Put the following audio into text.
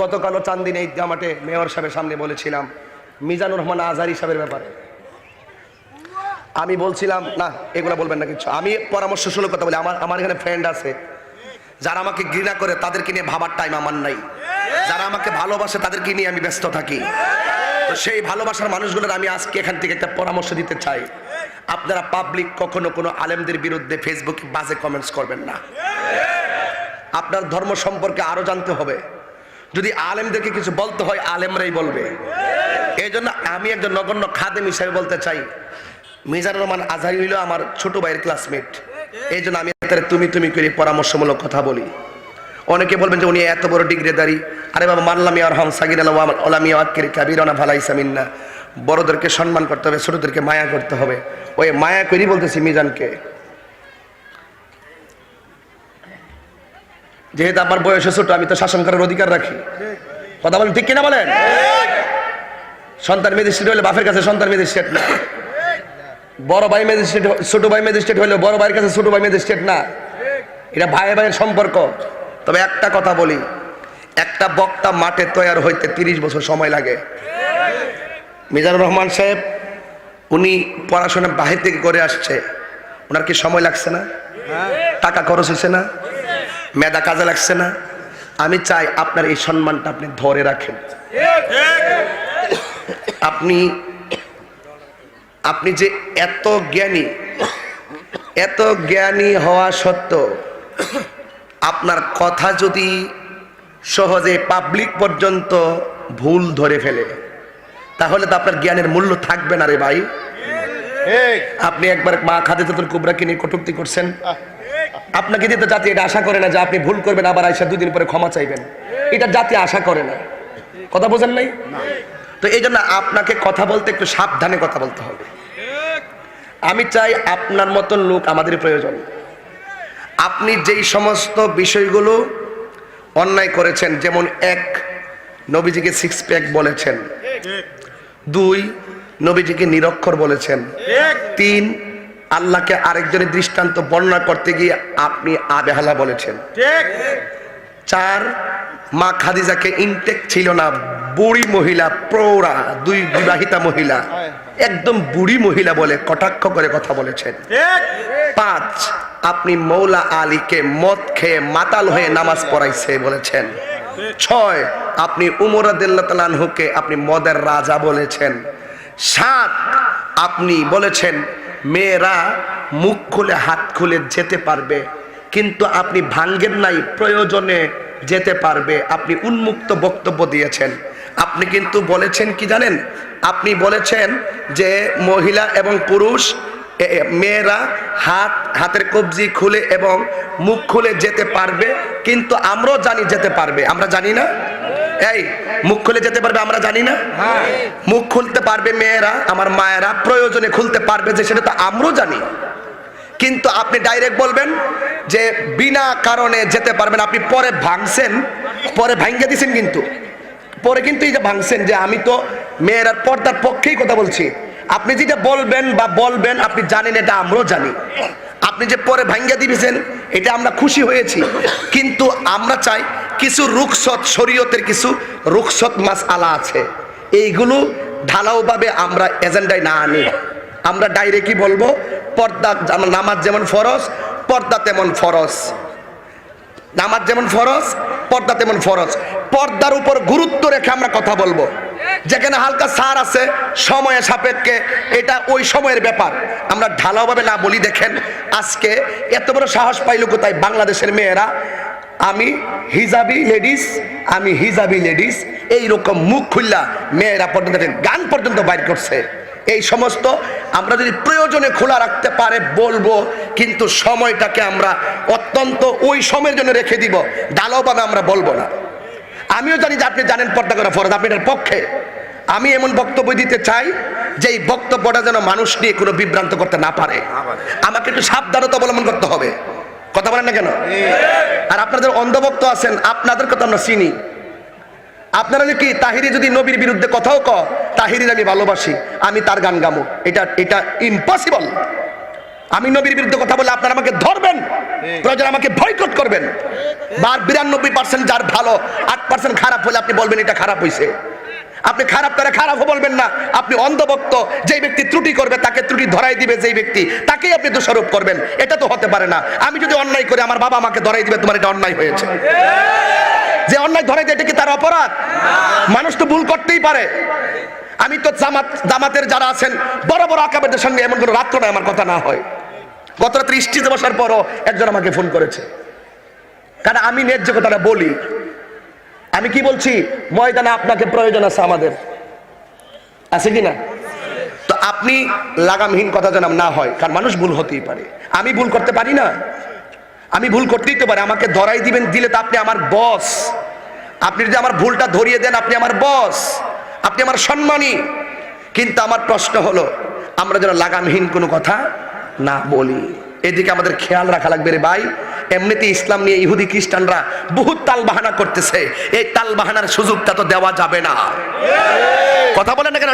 গতকালও চান্দিনী ঈদগা মাঠে মেয়র সাহেবের সামনে বলেছিলাম, মিজানুর রহমান আজহারি সাহেবের ব্যাপারে। আমি বলছিলাম, না, এগুলো বলবেন না কিছু আমি পরামর্শ শুরু কথা বলি, আমার আমার এখানে ফ্রেন্ড আছে, যারা আমাকে ঘৃণা করে তাদেরকে নিয়ে ভাবার টাইম আমার নাই। যারা আমাকে ভালোবাসে তাদেরকে নিয়ে আমি ব্যস্ত থাকি। তো সেই ভালোবাসার মানুষগুলোর আমি আজকে এখান থেকে একটা পরামর্শ দিতে চাই। আপনারা পাবলিক কখনো কোনো আলেমদের বিরুদ্ধে ফেসবুকে বাজে কমেন্টস করবেন না। আপনার ধর্ম সম্পর্কে আরও জানতে হবে। যদি আলেমদেরকে কিছু বলতে হয়, আলেমরাই বলবে। এই জন্য আমি একজন নগণ্য খাদেম হিসাবে বলতে চাই। মিজানুর রহমান আজহারি হইল আমার ছোট ভাইয়ের ক্লাসমেট এই জন্য আমি তুমি তুমি করে পরামর্শমূলক কথা বলি। অনেকে বলবেন যে উনি এত বড় ডিগ্রিদারি আরে বাবা, মানলাম ইয়ার হাম সাকির ওলামিয়া আক্কির কাবিরনা ভালাই সামিন্না বড়দেরকে সম্মান করতে হবে, ছোটদেরকে মায়া করতে হবে। ওই মায়া করি বলতেছি মিজানকে। যেহেতু আমার বয়সে ছোট, আমি তো শাসন করার অধিকার রাখি। কথা বলেন, ঠিক কিনা বলেন? সন্তান ম্যাজিস্ট্রেট হলে বাপের কাছে সন্তান ম্যাজিস্ট্রেট না। বড় ভাই ম্যাজিস্ট্রেট ছোট ভাই ম্যাজিস্ট্রেট হলে বড় ভাইয়ের কাছে ছোট ভাই ম্যাজিস্ট্রেট না। এটা ভাই ভাইয়ের সম্পর্ক। তবে একটা কথা বলি, একটা বক্তা মাঠে তৈয়ার হইতে তিরিশ বছর সময় লাগে। মিজানুর রহমান সাহেব, উনি পড়াশোনা বাহির থেকে করে আসছে। ওনার কি সময় লাগছে না? টাকা খরচ হয়েছে না? মেধা কাজে লাগছে না। আমি চাই আপনার এই সম্মানটা আপনি ধরে রাখেন। আপনি আপনি যে এত জ্ঞানী এত জ্ঞানী হওয়া সত্ত্বেও আপনার কথা যদি সহজে পাবলিক পর্যন্ত ভুল ধরে ফেলে তাহলে তো আপনার জ্ঞানের মূল্য থাকবে না রে ভাই। আপনি একবার মা খাদিজাতুল কুবরাকে নিয়ে কটুক্তি করছেন? আপনাকে দিয়ে জাতি এটা আশা করে না যে আপনি ভুল করবেন আবার আইসা দুদিন পরে ক্ষমা চাইবেন। এটা জাতি আশা করে না। কথা বোঝেন নাই? তো এই জন্য আপনাকে কথা বলতে একটু সাবধানে কথা বলতে হবে। আমি চাই আপনার মতন লোক আমাদের প্রয়োজন। আপনি যেই সমস্ত বিষয়গুলো অন্যায় করেছেন যেমন এক নবীজিকে সিক্স প্যাক বলেছেন। দুই নবীজিকে নিরক্ষর বলেছেন। তিন আল্লাহকে আরেকজনের দৃষ্টান্ত বর্ণনা করতে গিয়ে আপনি আবেহালা বলেছেন। চার মা খাদিজাকে ইনটেক ছিল না বুড়ি মহিলা প্রৌঢ়া দুই বিবাহিতা মহিলা। একদম বুড়ি মহিলা বলে কটাক্ষ করে কথা বলেছেন। পাঁচ আপনি মৌলা আলীকে মদ খেয়ে মাতাল হয়ে নামাজ পড়াইছে বলেছেন। ছয় আপনি উমরাদুল্লাহকে আপনি মদের রাজা বলেছেন। সাত আপনি বলেছেন মেয়েরা মুখ খুলে, হাত খুলে যেতে পারবে। কিন্তু আপনি ভাঙ্গেন নাই, প্রয়োজনে যেতে পারবে। আপনি উন্মুক্ত বক্তব্য দিয়েছেন। আপনি কিন্তু বলেছেন কি জানেন? আপনি বলেছেন যে মহিলা এবং পুরুষ মেয়েরা হাত, হাতের কবজি খুলে এবং মুখ খুলে যেতে পারবে, কিন্তু আমরাও জানি যেতে পারবে। আমরা জানি না? এই মুখ খুলে যেতে পারবে আমরা জানি না। মুখ খুলতে পারবে মেয়েরা আমার মায়েরা প্রয়োজনে খুলতে পারবে যে সেটা তো আমরাও জানি। কিন্তু আপনি ডাইরেক্ট বলবেন যে বিনা কারণে যেতে পারবেন আপনি পরে ভাঙছেন পরে ভাঙ্গে দিছেন কিন্তু। পরে কিন্তু এই যে ভাঙছেন যে আমি তো মেয়েরার পর্দার পক্ষেই কথা বলছি। আপনি যেটা বলবেন বা বলবেন আপনি জানেন এটা আমরাও জানি। আপনি যে পরে ভাঙ্গা দিবেছেন এটা আমরা খুশি হয়েছি। কিন্তু আমরা চাই কিছু রুখসত শরীয়তের কিছু রুখসত মাস আলা আছে। এইগুলো ঢালাওভাবে আমরা এজেন্ডায় না আনি। আমরা ডাইরেক্টই বলব? পর্দা নামাজ যেমন ফরজ, পর্দা তেমন ফরজ। নামাজ যেমন ফরজ, পর্দা তেমন ফরজ। পর্দার উপর গুরুত্ব রেখে আমরা কথা বলব। যেখানে হালকা সার আছে, সময়ের সাপেক্ষে, এটা ওই সময়ের ব্যাপার। আমরা ঢালাওভাবে না বলি, দেখেন, আজকে এত বড় সাহস পাইল কোথায়? বাংলাদেশের মেয়েরা। আমি হিজাবি লেডিস আমি হিজাবি লেডিস এই রকম মুখ খুললা মেয়েরা পর্যন্ত গান পর্যন্ত বাইর করছে। এই সমস্ত আমরা যদি প্রয়োজনে খোলা রাখতে পারে বলব কিন্তু সময়টাকে আমরা অত্যন্ত ওই সময়ের জন্য রেখে দিব ডালাওভাবে আমরা বলব না। আমিও জানি যে আপনি জানেন পর্দা করা ফরজ আপনি এটার পক্ষে। আমি এমন বক্তব্য দিতে চাই যে এই বক্তব্যটা যেন মানুষ নিয়ে কোনো বিভ্রান্ত করতে না পারে। আমাকে একটু সাবধানতা অবলম্বন করতে হবে। কথা বলেন না কেন? আর আপনাদের অন্ধভক্ত আছেন, আপনাদের কথা আমরা চিনি। আপনারা কি, তাহিরি যদি নবীর বিরুদ্ধে কথাও ক তাহিরির আমি ভালোবাসি, আমি তার গান গামো। এটা এটা ইম্পসিবল আমি নবীর বিরুদ্ধে কথা বলে আপনারা আমাকে ধরবেন, প্রয়োজন আমাকে বয়কট করবেন। বার বিরানব্বই পার্সেন্ট যার ভালো, আট পার্সেন্ট খারাপ হলে আপনি বলবেন, এটা খারাপ হয়েছে আপনি খারাপ করে খারাপও বলবেন না। আপনি অন্ধভক্ত, যেই ব্যক্তি ত্রুটি করবে, তাকে ত্রুটি ধরাই দিবে যেই ব্যক্তি, তাকেই আপনি দোষারোপ করবেন। এটা তো হতে পারে না। আমি যদি অন্যায় করে, আমার বাবা আমাকে ধরাই দিবে, তোমার এটা অন্যায় হয়েছে। যে অন্যায় ধরাই দেয়, এটা কি তার অপরাধ? মানুষ তো ভুল করতেই পারে। আমি তো জামাত, জামাতের যারা আছেন, বড় বড় আকাবেদের সঙ্গে এমন কোনো রাত্র নয় আমার কথা না হয়। গত রাত্রে বসার পরও একজন আমাকে ফোন করেছে। কারণ আমি ন্যায্য কথাটা বলি আমি কি বলছি? ময়দানে আপনাকে প্রয়োজন আছে আমাদের। আছে কি না? তো আপনি লাগামহীন কথা যেন না হয়, কারণ মানুষ ভুল হতেই পারে। আমি ভুল করতে পারি না? আমি ভুল করতেই তো পারি। আমাকে ধরাই দিবেন, দিলে তো আপনি আমার বস আপনি যদি আমার ভুলটা ধরিয়ে দেন, আপনি আমার বস আপনি আমার সম্মানী। কিন্তু আমার প্রশ্ন হলো, আমরা যেন লাগামহীন কোনো কথা না বলি। এদিকে আমাদের খেয়াল রাখা লাগবে রে ভাই। এমনিতে ইসলাম নিয়ে ইহুদি খ্রিস্টানরা বহু তাল বাহানা করতেছে। এই তাল বাহানার সুযোগটা তো দেওয়া যাবে না। কথা বলেন না কেন?